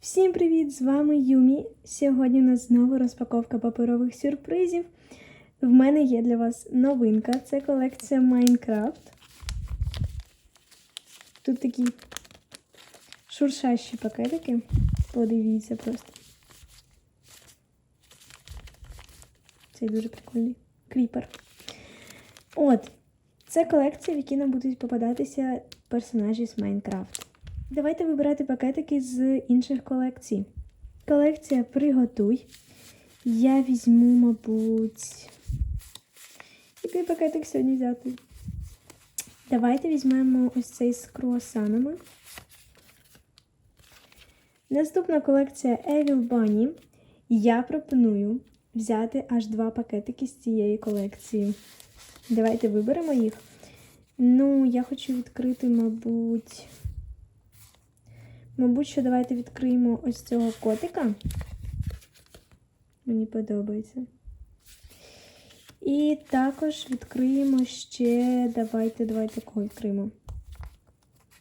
Всім привіт! З вами Юмі. Сьогодні у нас знову розпаковка паперових сюрпризів. В мене є для вас новинка. Це колекція Майнкрафт. Тут такі шуршащі пакетики. Подивіться просто. Цей дуже прикольний. Кріпер. От. Це колекція, в якій нам будуть попадатися персонажі з Майнкрафт. Давайте вибирати пакетики з інших колекцій. Колекція Приготуй. Я візьму, мабуть. Який пакетик сьогодні взяти? Давайте візьмемо ось цей з круасанами. Наступна колекція Evil Bunny. Я пропоную взяти аж два пакетики з цієї колекції. Давайте виберемо їх. Ну, я хочу відкрити, мабуть. Мабуть, що давайте відкриємо ось цього котика. Мені подобається. І також відкриємо ще. Давайте, давайте кого відкриємо.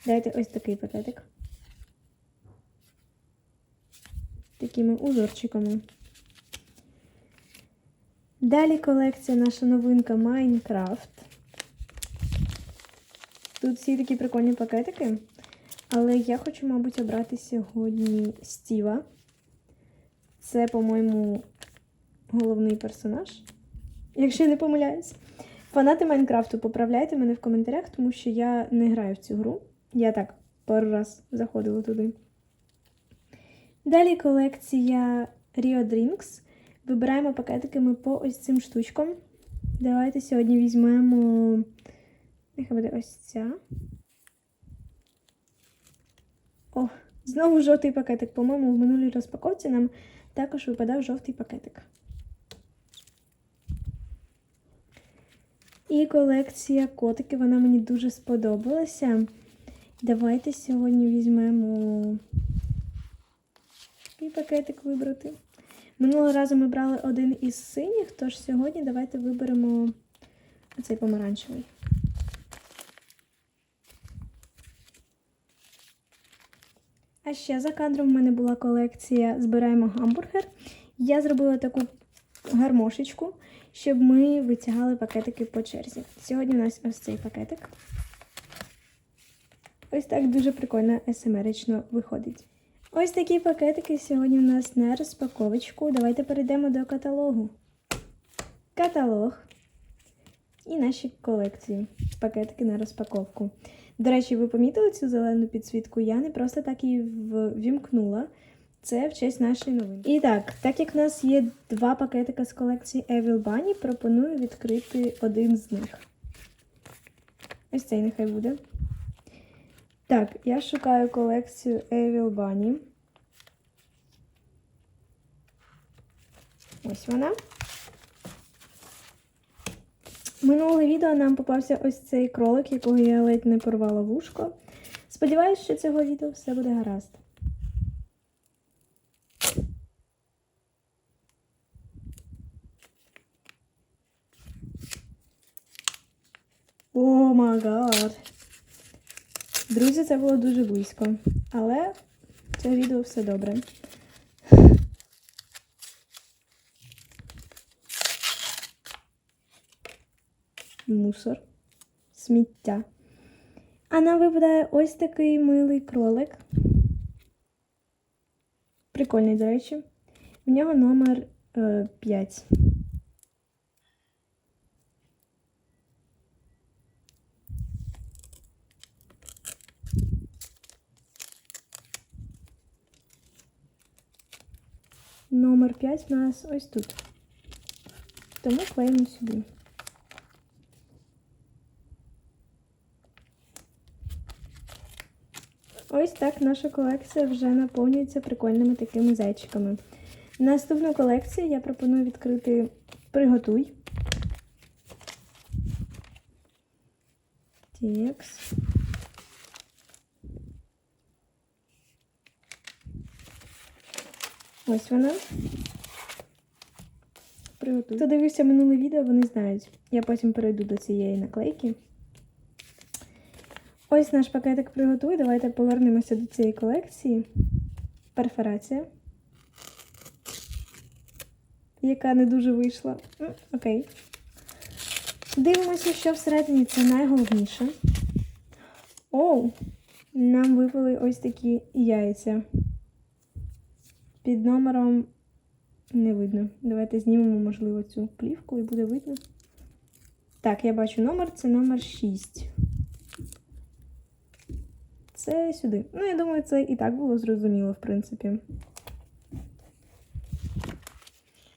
Дайте ось такий пакетик. Такими узорчиками. Далі колекція наша новинка Майнкрафт. Тут всі такі прикольні пакетики. Але я хочу, мабуть, обрати сьогодні Стіва. Це, по-моєму, головний персонаж. Якщо я не помиляюсь. Фанати Майнкрафту, поправляйте мене в коментарях, тому що я не граю в цю гру. Я так пару раз заходила туди. Далі колекція Rio Drinks. Вибираємо пакетиками по ось цим штучкам. Давайте сьогодні візьмемо. Нехай буде ось ця. О, знову жовтий пакетик. По-моєму, в минулій розпаковці нам також випадав жовтий пакетик. І колекція котики, вона мені дуже сподобалася. Давайте сьогодні візьмемо який пакетик вибрати. Минулого разу ми брали один із синіх, тож сьогодні давайте виберемо оцей помаранчевий. А ще за кадром в мене була колекція Збираємо гамбургер. Я зробила таку гармошечку, щоб ми витягали пакетики по черзі. Сьогодні у нас ось цей пакетик. Ось так дуже прикольно есемерично виходить. Ось такі пакетики сьогодні у нас на розпаковочку. Давайте перейдемо до каталогу. Каталог і наші колекції. Пакетики на розпаковку. До речі, ви помітили цю зелену підсвітку? Я не просто так її ввімкнула. Це в честь нашої новинки. І так, так як в нас є два пакетика з колекції Evil Bunny, пропоную відкрити один з них. Ось цей нехай буде. Так, я шукаю колекцію Evil Bunny. Ось вона. Минуле відео нам попався ось цей кролик, якого я ледь не порвала вушко. Сподіваюсь, що цього відео все буде гаразд. О май гад! Друзі, це було дуже близько. Але цього відео все добре. Мусор, сміття. А нам випадає ось такий милий кролик. Прикольний, до речі. В нього номер е, 5. Номер 5 у нас ось тут. Тому клеїмо сюди. Ось так наша колекція вже наповнюється прикольними такими зайчиками. Наступну колекцію я пропоную відкрити Приготуй. Текс. Ось вона. Приготуй. Хто дивився минуле відео, вони знають. Я потім перейду до цієї наклейки. Ось наш пакетик приготуй. Давайте повернемося до цієї колекції. перфорація. Яка не дуже вийшла. Окей. Дивимося, що всередині це найголовніше. Оу! Нам випали ось такі яйця. Під номером не видно. Давайте знімемо, можливо, цю плівку і буде видно. Так, я бачу номер, це номер 6. Це сюди. Ну, я думаю, це і так було зрозуміло, в принципі.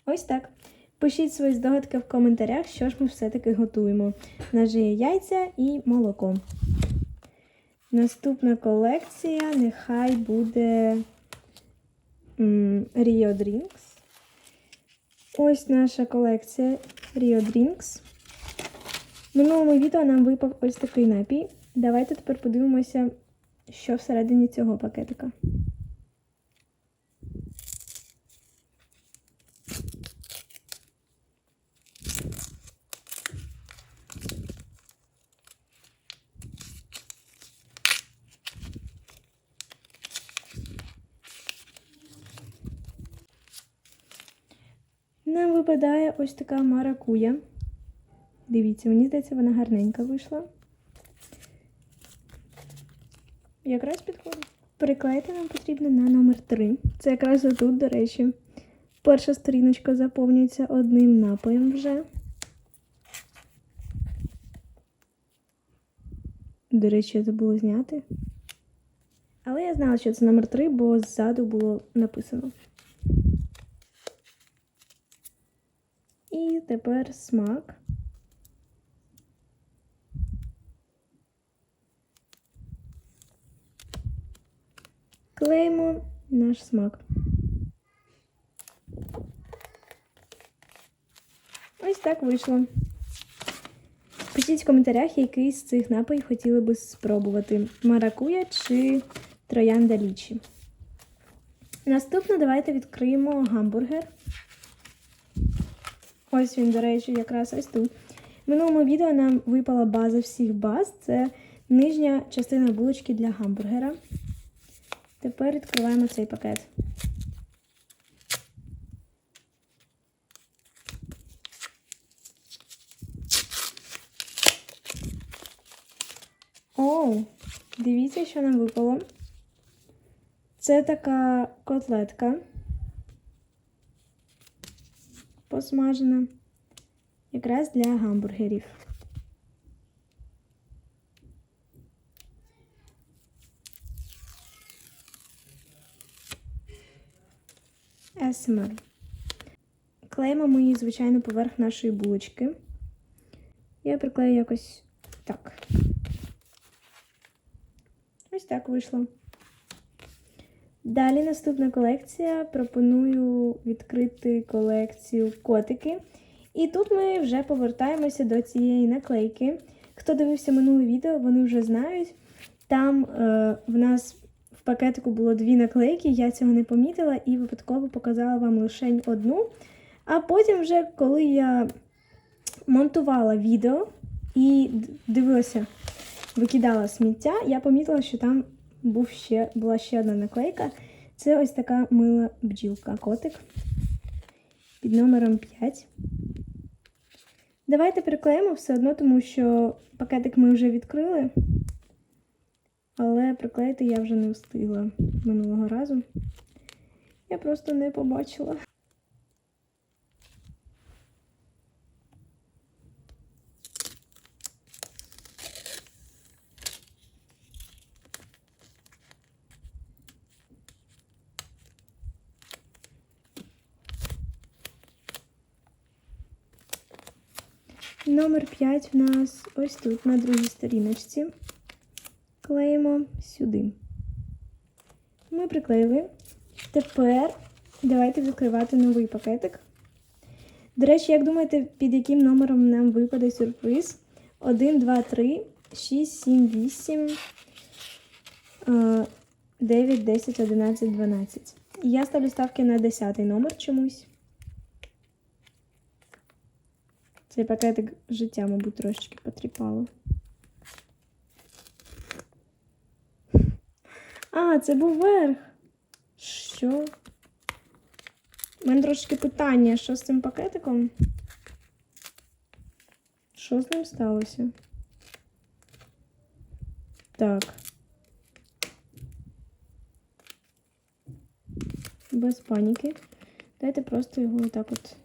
Ось так. Пишіть свої здогадки в коментарях, що ж ми все-таки готуємо. Є яйця і молоко. Наступна колекція нехай буде Rio Drinks. Ось наша колекція Rio Drinks. В минулому відео нам випав ось такий напій. Давайте тепер подивимося, що всередині цього пакетика. Нам випадає ось така маракуя. Дивіться, мені здається, вона гарненька вийшла. Якраз підходить. Приклеїти нам потрібно на номер 3. Це якраз отут, до речі. Перша сторіночка заповнюється одним напоєм вже. До речі, я забула зняти. Але я знала, що це номер 3, бо ззаду було написано. І тепер смак. Клеїмо наш смак. Ось так вийшло. Пишіть в коментарях, який з цих напоїв хотіли би спробувати: маракуя чи троянда лічі. Наступно давайте відкриємо гамбургер. Ось він, до речі, якраз ось тут. В минулому відео нам випала база всіх баз. Це нижня частина булочки для гамбургера. Тепер відкриваємо цей пакет. Оу, дивіться, що нам випало. Це така котлетка. Посмажена. Якраз для гамбургерів. СМР. Клеїмо ми її, звичайно, поверх нашої булочки. Я приклею якось так. Ось так вийшло. Далі наступна колекція. Пропоную відкрити колекцію котики. І тут ми вже повертаємося до цієї наклейки. Хто дивився минуле відео, вони вже знають. Там е, в нас пакетику було дві наклейки, я цього не помітила і випадково показала вам лише одну. А потім, вже, коли я монтувала відео і дивилася, викидала сміття, я помітила, що там був ще, була ще одна наклейка. Це ось така мила бджілка, котик під номером 5. Давайте приклеїмо все одно, тому що пакетик ми вже відкрили. Але приклеїти я вже не встигла минулого разу. Я просто не побачила. Номер 5 в нас ось тут, на другій сторіночці. Клеїмо сюди. Ми приклеїли. Тепер давайте відкривати новий пакетик. До речі, як думаєте, під яким номером нам випаде сюрприз? 1, 2, 3, 6, 7, 8, е, 9, 10, 11, 12. Я ставлю ставки на 10 номер чомусь. Цей пакетик життя, мабуть, трошечки потріпало. А, це був верх. Що? У мене трошки питання, що з цим пакетиком? Що з ним сталося? Так. Без паніки. Дайте просто його отак от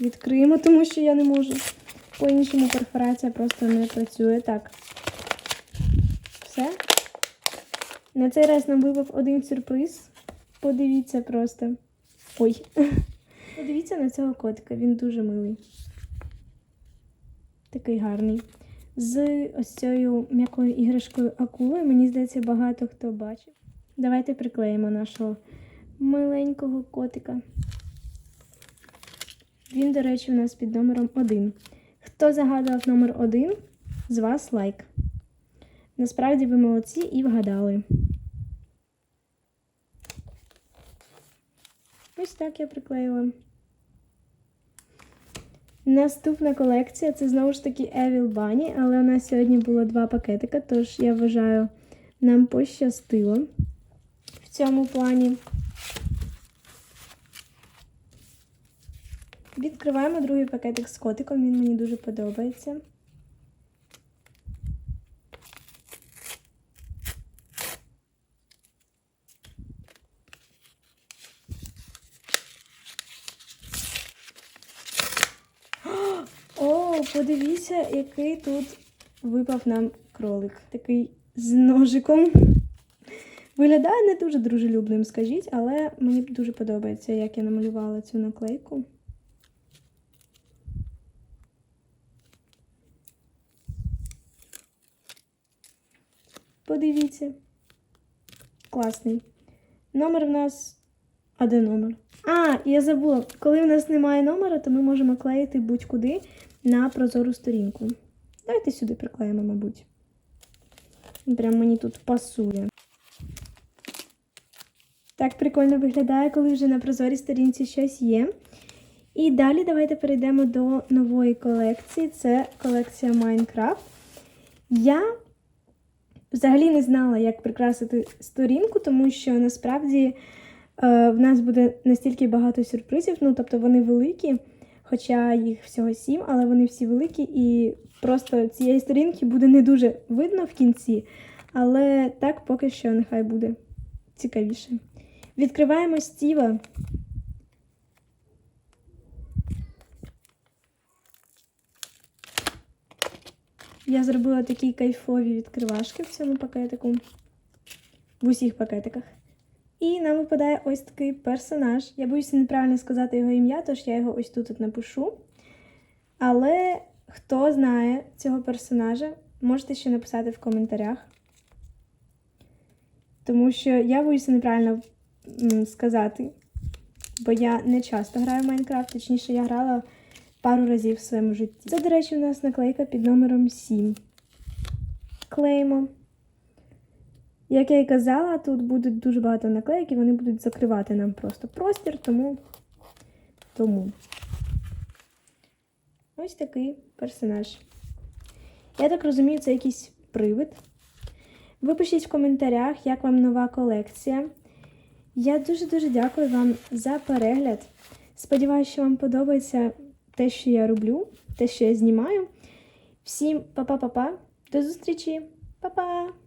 відкриємо, тому що я не можу. По-іншому перфорація просто не працює. Так. Все. На цей раз нам випав один сюрприз. Подивіться просто. Ой. Подивіться на цього котика, він дуже милий. Такий гарний. З ось цією м'якою іграшкою акулою, мені здається, багато хто бачив. Давайте приклеїмо нашого миленького котика. Він, до речі, у нас під номером 1. Хто загадував номер 1, з вас лайк. Насправді ви молодці і вгадали. Ось так я приклеїла. Наступна колекція це знову ж таки Evil Bunny, але у нас сьогодні було два пакетика, тож я вважаю, нам пощастило в цьому плані. Відкриваємо другий пакетик з котиком, він мені дуже подобається. О, подивіться, який тут випав нам кролик. Такий з ножиком. Виглядає не дуже дружелюбним, скажіть, але мені дуже подобається, як я намалювала цю наклейку. Подивіться. Класний. Номер в нас. А де номер? А, я забула. Коли в нас немає номера, то ми можемо клеїти будь-куди на прозору сторінку. Давайте сюди приклеїмо, мабуть. Прям мені тут пасує. Так прикольно виглядає, коли вже на прозорій сторінці щось є. І далі давайте перейдемо до нової колекції. Це колекція Майнкрафт. Я взагалі не знала, як прикрасити сторінку, тому що насправді е, в нас буде настільки багато сюрпризів. Ну, тобто вони великі, хоча їх всього сім, але вони всі великі, і просто цієї сторінки буде не дуже видно в кінці. Але так поки що нехай буде цікавіше. Відкриваємо Стіва. Я зробила такі кайфові відкривашки в цьому пакетику, в усіх пакетиках. І нам випадає ось такий персонаж. Я боюся неправильно сказати його ім'я, тож я його ось тут от напишу. Але хто знає цього персонажа, можете ще написати в коментарях. Тому що я боюся неправильно сказати, бо я не часто граю в Майнкрафт, точніше, я грала пару разів в своєму житті. Це, до речі, у нас наклейка під номером 7. Клеїмо. Як я і казала, тут буде дуже багато наклейок, і вони будуть закривати нам просто простір, тому. тому. Ось такий персонаж. Я так розумію, це якийсь привид. Ви пишіть в коментарях, як вам нова колекція. Я дуже-дуже дякую вам за перегляд. Сподіваюся, що вам подобається те, що я роблю, те, що я знімаю. Всім па-па-па-па. До зустрічі! Па-па!